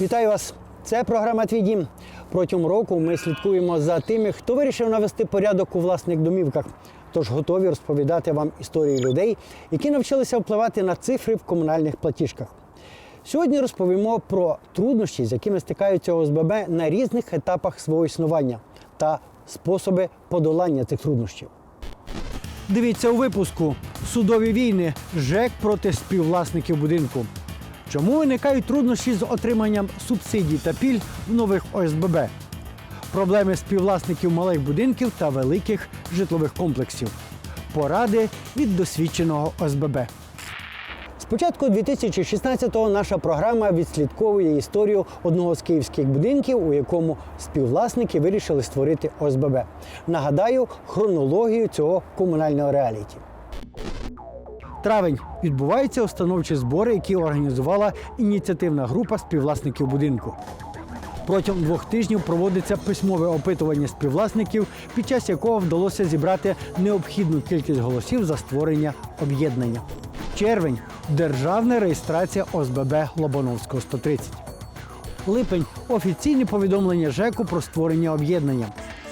Вітаю вас! Це програма Твій дім. Протягом року ми слідкуємо за тими, хто вирішив навести порядок у власних домівках. Тож готові розповідати вам історії людей, які навчилися впливати на цифри в комунальних платіжках. Сьогодні розповімо про труднощі, з якими стикаються ОСББ на різних етапах свого існування та способи подолання цих труднощів. Дивіться у випуску Судові війни ЖЕК проти співвласників будинку. Чому виникають труднощі з отриманням субсидій та пільг в нових ОСББ? Проблеми співвласників малих будинків та великих житлових комплексів. Поради від досвідченого ОСББ. З початку 2016-го наша програма відслідковує історію одного з київських будинків, у якому співвласники вирішили створити ОСББ. Нагадаю хронологію цього комунального реаліті. Травень відбуваються установчі збори, які організувала ініціативна група співвласників будинку. Протягом двох тижнів проводиться письмове опитування співвласників, під час якого вдалося зібрати необхідну кількість голосів за створення об'єднання. Червень державна реєстрація ОСББ Лобановського 130. Липень офіційне повідомлення ЖЕКу про створення об'єднання.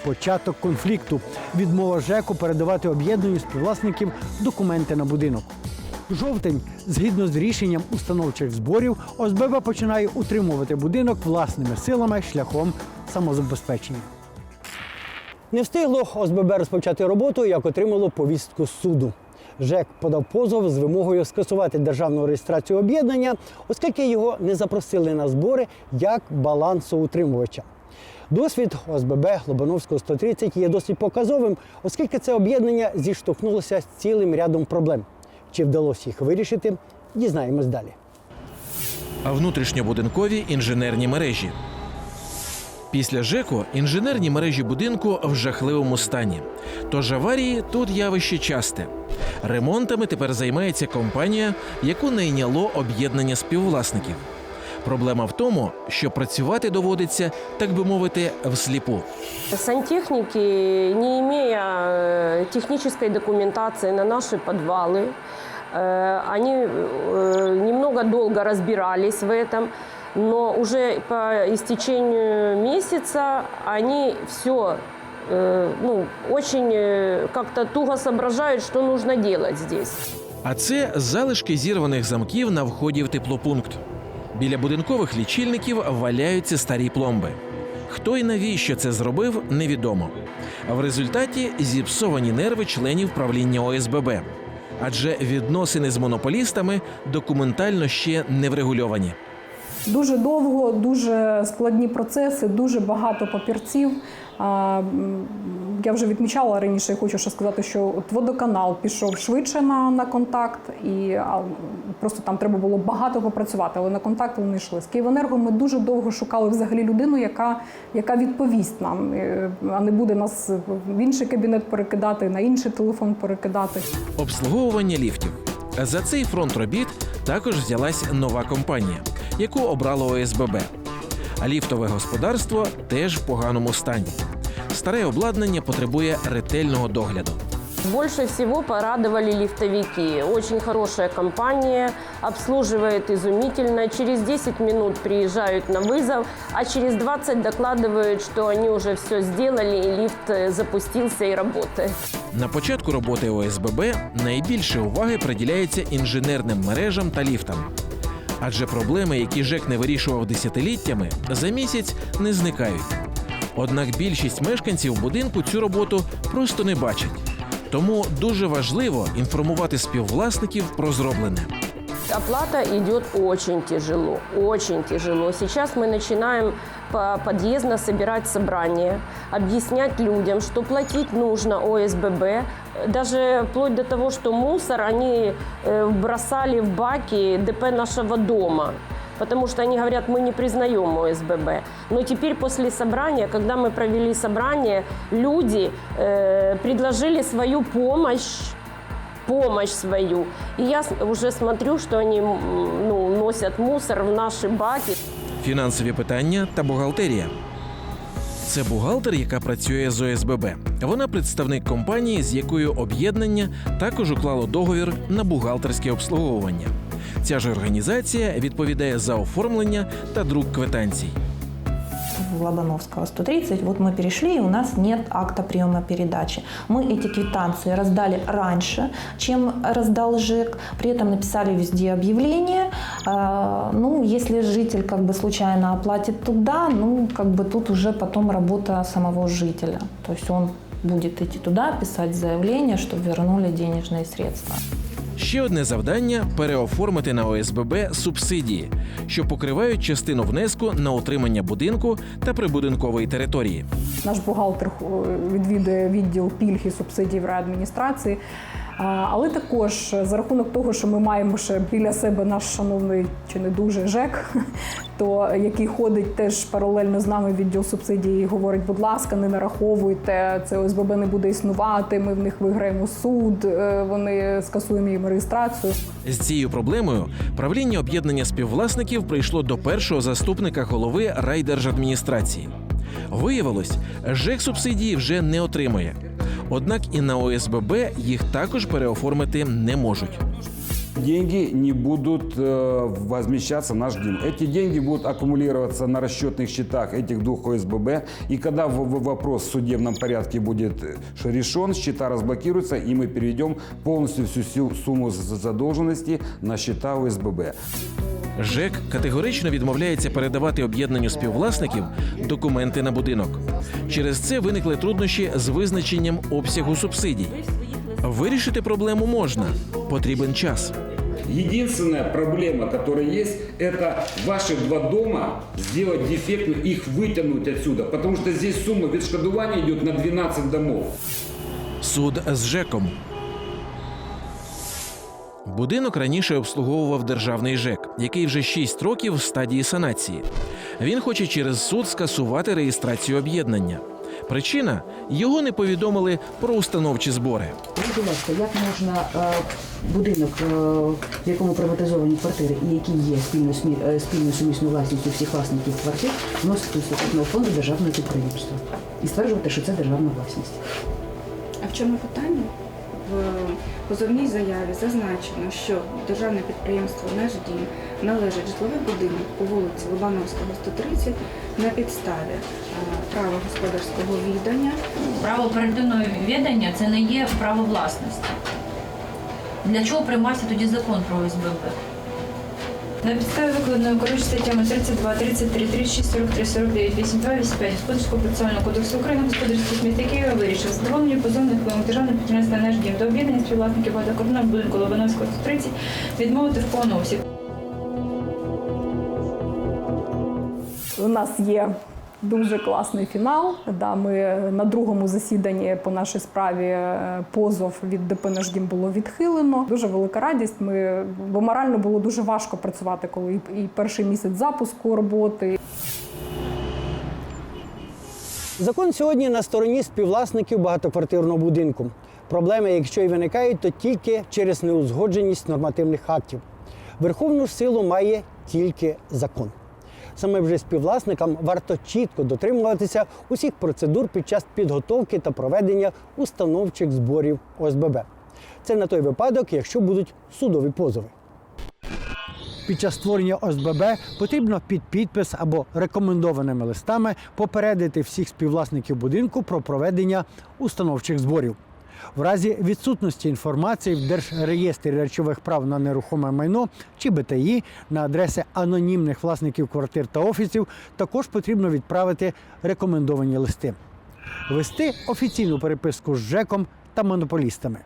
Початок конфлікту. Відмова ЖЕКу передавати об'єднанню співвласників документи на будинок. Жовтень, згідно з рішенням установчих зборів, ОСББ починає утримувати будинок власними силами шляхом самозабезпечення. Не встигло ОСББ розпочати роботу, як отримало повістку суду. ЖЕК подав позов з вимогою скасувати державну реєстрацію об'єднання, оскільки його не запросили на збори як балансоутримувача. Досвід ОСББ Лобановського 130 є досить показовим, оскільки це об'єднання зіштовхнулося з цілим рядом проблем. Чи вдалося їх вирішити, дізнаємось далі. а внутрішньобудинкові інженерні мережі. Після ЖЕКу інженерні мережі будинку в жахливому стані. Тож аварії тут явище часте. Ремонтами тепер займається компанія, яку найняло об'єднання співвласників. Проблема в тому, що працювати доводиться, так би мовити, всліпу. Сантехники, не имея э, технической документации на наши подвалы, э, они э, немного долго разбирались в этом, но уже по истечению месяца они все ну, очень э, как-то туго соображают, что нужно делать здесь. А це залишки зірваних замків на вході в теплопункт. Біля будинкових лічильників валяються старі пломби. Хто і навіщо це зробив, невідомо. В результаті зіпсовані нерви членів правління ОСББ. Адже відносини з монополістами документально ще не врегульовані. Дуже довго, дуже складні процеси, дуже багато папірців. Я вже відмічала раніше, я хочу ще сказати, що от водоканал пішов швидше на, на контакт, і а, просто там треба було багато попрацювати, але на контакт вони йшли. З Київенерго ми дуже довго шукали взагалі людину, яка, яка відповість нам, е, а не буде нас в інший кабінет перекидати, на інший телефон перекидати. Обслуговування ліфтів. За цей фронт робіт також взялась нова компанія, яку обрало ОСББ. А ліфтове господарство теж в поганому стані Старе обладнання потребує ретельного догляду. Больше всего порадовали лифтовики. Очень хорошая компания, обслуживает изумительно. Через 10 минут приезжают на вызов, а через 20 докладывают, что они уже все сделали, и лифт э, запустился и работает. На початку роботи ОСББ найбільше уваги приділяється інженерним мережам та ліфтам. Адже проблеми, які ЖЕК не вирішував десятиліттями, за місяць не зникають. Однак більшість мешканців будинку цю роботу просто не бачать. Тому дуже важливо інформувати співвласників про зроблене. Оплата идет очень тяжело, очень тяжело. Сейчас мы начинаем по- подъездно собирать собрания, объяснять людям, что платить нужно ОСББ, даже вплоть до того, что мусор они э, бросали в баки ДП нашего дома. Потому что они говорят, мы не признаем ОСББ. Но теперь после собрания, когда мы провели собрание, люди э, предложили свою помощь помощь свою. И я с- уже смотрю, что они м, ну, носят мусор в наши баки. Фінансові питання та бухгалтерія. Це бухгалтер, яка працює з ОСББ. Вона представник компанії, з якою об'єднання також уклало договір на бухгалтерське обслуговування. Ця ж організація відповідає за оформлення та друк квитанцій. в Лобановского 130, вот мы перешли, и у нас нет акта приема передачи. Мы эти квитанции раздали раньше, чем раздал ЖЭК, при этом написали везде объявление. А, Ну, если житель как бы случайно оплатит туда, ну, как бы тут уже потом работа самого жителя. То есть он будет идти туда, писать заявление, чтобы вернули денежные средства. Ще одне завдання переоформити на ОСББ субсидії, що покривають частину внеску на утримання будинку та прибудинкової території. Наш бухгалтер е, відвідує відділ пільг і субсидій в райадміністрації. А, Але також за рахунок того, що ми маємо ще біля себе наш шановний чи не дуже ЖЕК, то який ходить теж паралельно з нами відділ субсидій і говорить, будь ласка, не нараховуйте, це ОСББ не буде існувати. Ми в них виграємо суд, е, вони скасуємо їм реєстрацію. З цією проблемою правління об'єднання співвласників прийшло до першого заступника голови райдержадміністрації. Виявилось, ЖЕК субсидії вже не отримує. Однак і на ОСББ їх також переоформити не можуть. деньги не будут э, возмещаться в наш ДИМ. Эти деньги будут аккумулироваться на расчетных счетах этих двух ОСББ. И когда в- в- вопрос в судебном порядке будет э, ш- решен, счета разблокируются, и мы переведем полностью всю сю- сумму з- задолженности на счета ОСББ. ЖЕК категорично відмовляється передавати об'єднанню співвласників документи на будинок. Через це виникли труднощі з визначенням обсягу субсидій. Вирішити проблему можна, потрібен час. Единственная проблема, которая есть, это ваши два дома сделать дефектную, их вытянуть отсюда. Потому что здесь сумма відшкодування идет на 12 домов. Суд з ЖЕКом. Будинок раніше обслуговував державний ЖЕК, який вже 6 років в стадії санації. Він хоче через суд скасувати реєстрацію об'єднання. Причина його не повідомили про установчі збори. Будь ласка, як можна е, будинок, е, в якому приватизовані квартири і який є спільно спільною сумісною власністю всіх власників квартир, вносити до статутного фонду державного підприємства і стверджувати, що це державна власність? А в чому питання? В позовній заяві зазначено, що державне підприємство «Наш дім» належить житловий будинок по вулиці Лобановського, 130 на підставі е, права господарського віддання Право оперативного відання це не є право власності. Для чого приймався тоді закон про ОСББ? На підставі викладеної керуючи статтями 32, 33, 36, 43, 49, 82, 85 Господарського процесуального кодексу України господарських сміти Києва вирішив задоволення позовних вимог державного підприємства «Наш до об'єднання співвласників багатоквартирного будинку Лобановського 130 відмовити в повному обсязі. У нас є дуже класний фінал. Да, ми на другому засіданні по нашій справі е, позов від ДП «Наш було відхилено. Дуже велика радість. Ми, бо морально було дуже важко працювати, коли і перший місяць запуску роботи, Закон сьогодні на стороні співвласників багатоквартирного будинку. Проблеми, якщо і виникають, то тільки через неузгодженість нормативних актів. Верховну силу має тільки закон. Саме вже співвласникам варто чітко дотримуватися усіх процедур під час підготовки та проведення установчих зборів ОСББ. Це на той випадок, якщо будуть судові позови. Під час створення ОСББ потрібно під підпис або рекомендованими листами попередити всіх співвласників будинку про проведення установчих зборів. В разі відсутності інформації в Держреєстрі речових прав на нерухоме майно чи БТІ на адреси анонімних власників квартир та офісів також потрібно відправити рекомендовані листи. Вести офіційну переписку з ЖЕКом та монополістами.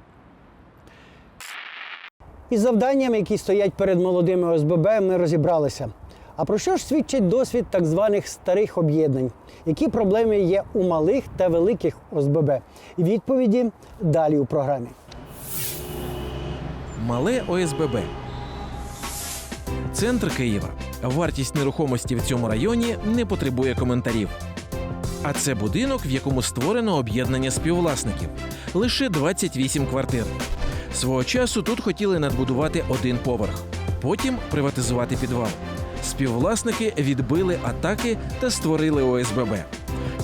Із завданнями, які стоять перед молодими ОСББ, ми розібралися. А про що ж свідчить досвід так званих старих об'єднань? Які проблеми є у малих та великих ОСББ? Відповіді далі у програмі. Мале ОСББ. Центр Києва. Вартість нерухомості в цьому районі не потребує коментарів. А це будинок, в якому створено об'єднання співвласників. Лише 28 квартир. Свого часу тут хотіли надбудувати один поверх, потім приватизувати підвал Співвласники відбили атаки та створили ОСББ.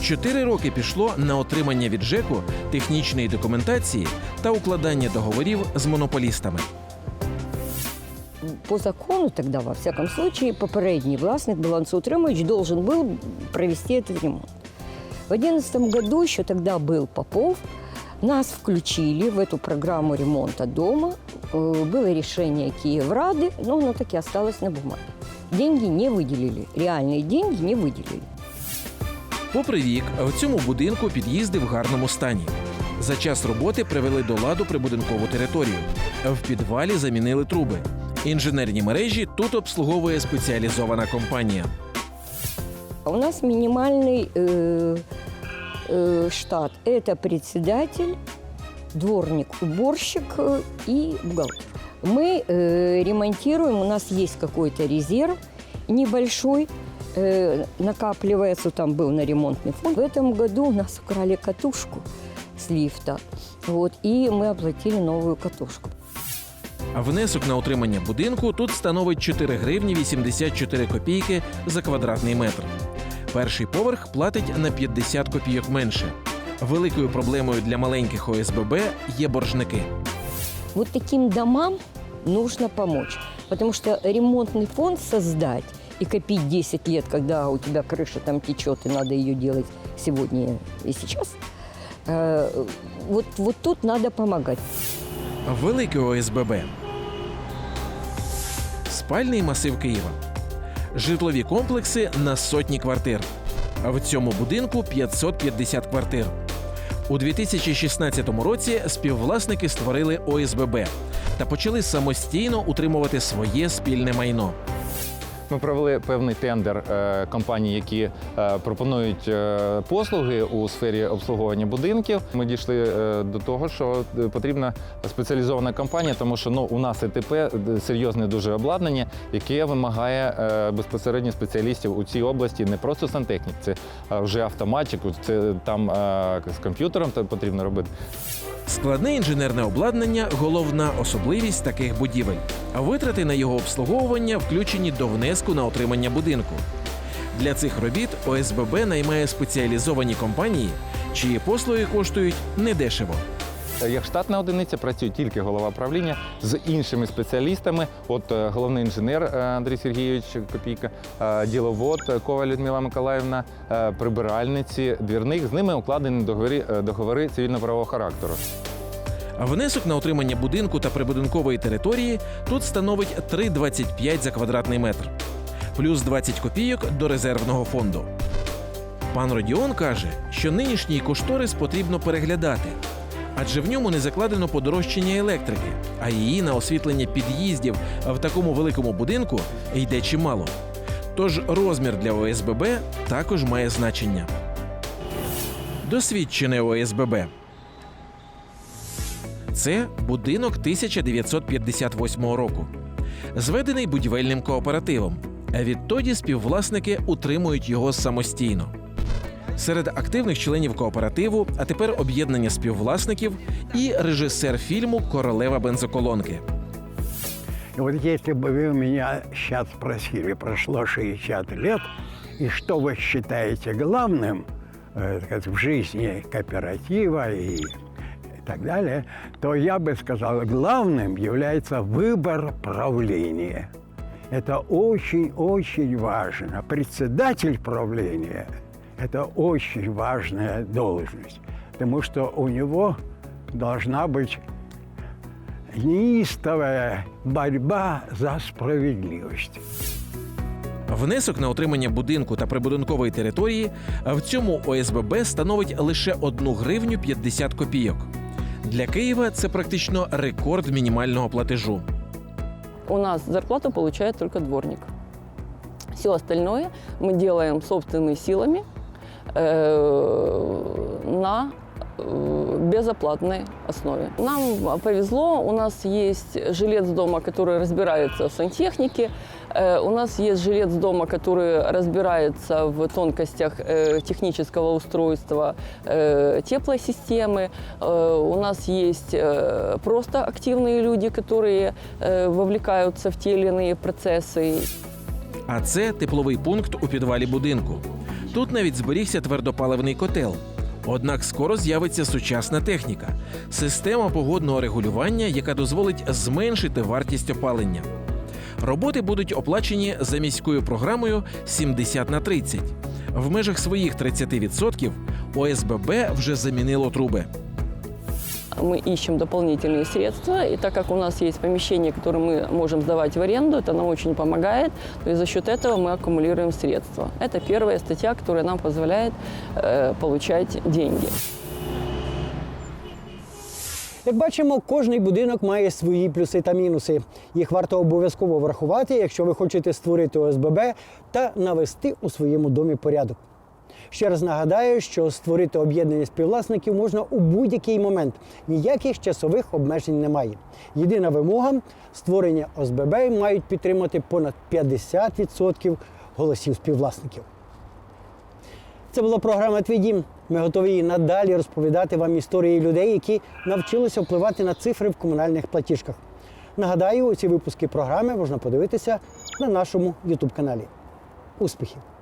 Чотири роки пішло на отримання від ЖЕКу технічної документації та укладання договорів з монополістами. по закону тогда, во всяком случае, попередний властник балансоутримувач должен был провести этот ремонт. В 2011 году, еще тогда был Попов, нас включили в эту программу ремонта дома. Э, Было решение Киеврады, но оно таки осталось на бумаге. Деньги не выделили, реальные деньги не выделили. Попри вік, в цьому будинку під'їзди в гарному стані. За час роботи привели до ладу прибудинкову територію. В підвалі замінили труби. Інженерні мережі тут обслуговує спеціалізована компанія. У нас минимальный э, э, штат. Это председатель, дворник, уборщик э, и бухгалтер. Мы э, ремонтируем, у нас есть какой-то резерв небольшой, э, накапливается, там был на ремонтный фонд. В этом году у нас украли катушку с лифта, вот, и мы оплатили новую катушку. А внесок на утримання будинку тут становить 4 гривні 84 копійки за квадратний метр. Перший поверх платить на 50 копійок менше. Великою проблемою для маленьких ОСББ є боржники. Вот таким домам нужно помочь, потому что ремонтный фонд создать и копить 10 лет, когда у тебя крыша там течет, и надо ее делать сегодня и сейчас, э, вот, вот тут надо помогать. Велике ОСББ. Спальний масив Києва. Житлові комплекси на сотні квартир. А в цьому будинку 550 квартир. У 2016 році співвласники створили ОСББ та почали самостійно утримувати своє спільне майно. Ми провели певний тендер е, компаній, які е, пропонують е, послуги у сфері обслуговування будинків. Ми дійшли до того, що потрібна спеціалізована компанія, тому що ну у нас ІТП серйозне дуже обладнання, яке вимагає безпосередньо спеціалістів у цій області, не просто сантехнік, це вже автоматик, це там з комп'ютером потрібно робити. Складне інженерне обладнання головна особливість таких будівель. Витрати на його обслуговування включені до внеску на отримання будинку. Для цих робіт ОСББ наймає спеціалізовані компанії, чиї послуги коштують недешево. Як штатна одиниця працює тільки голова правління з іншими спеціалістами. От е, головний інженер е, Андрій Сергійович Копійка, е, діловод Коваль Людмила Миколаївна, прибиральниці, двірник. З ними укладені договори, договори цивільно-правового характеру. Внесок на отримання будинку та прибудинкової території тут становить 3,25 за квадратний метр, плюс 20 копійок до резервного фонду. Пан Родіон каже, що нинішній кошторис потрібно переглядати, адже в ньому не закладено подорожчання електрики, а її на освітлення під'їздів в такому великому будинку йде чимало. Тож розмір для ОСББ також має значення. Досвідчене ОСББ. Це будинок 1958 року, зведений будівельним кооперативом. А відтоді співвласники утримують його самостійно. Серед активних членів кооперативу, а тепер об'єднання співвласників і режисер фільму Королева бензоколонки. И вот если бы вы у меня сейчас спросили, прошло 60 лет, и что вы считаете главным э, так сказать, в жизни кооператива и, и так далее, то я бы сказал, главным является выбор правления. Это очень-очень важно. Председатель правления – это очень важная должность, потому что у него должна быть неистовая борьба за справедливость. Внесок на отримання будинку та прибудинкової території в цьому ОСББ становить лише 1 гривню 50 копійок. Для Києва це практично рекорд мінімального платежу. У нас зарплату получает только дворник. Все остальное мы делаем собственными силами э, на э, безоплатной основе. Нам повезло, у нас есть жилец дома, который разбирается в сантехнике, э, у нас есть жилец дома, который разбирается в тонкостях э, технического устройства э, теплосистемы, Э, у нас есть э, просто активные люди, которые э, вовлекаются в те или иные процессы. А це тепловий пункт у підвалі будинку. Тут навіть зберігся твердопаливний котел. Однак скоро з'явиться сучасна техніка система погодного регулювання, яка дозволить зменшити вартість опалення. Роботи будуть оплачені за міською програмою 70 на 30. В межах своїх 30% ОСББ вже замінило труби Мы ищем дополнительные средства, и так как у нас есть помещение, которое мы можем сдавать в аренду, это нам очень помогает, то есть за счет этого мы аккумулируем средства. Это первая статья, которая нам позволяет э, получать деньги. Як бачимо, кожний будинок має свої плюси та мінуси. Їх варто обов'язково врахувати, якщо ви хочете створити ОСББ та навести у своєму домі порядок. Ще раз нагадаю, що створити об'єднання співвласників можна у будь-який момент. Ніяких часових обмежень немає. Єдина вимога створення ОСББ мають підтримати понад 50% голосів співвласників. Це була програма Твій дім. Ми готові і надалі розповідати вам історії людей, які навчилися впливати на цифри в комунальних платіжках. Нагадаю, усі випуски програми можна подивитися на нашому YouTube каналі. Успіхів!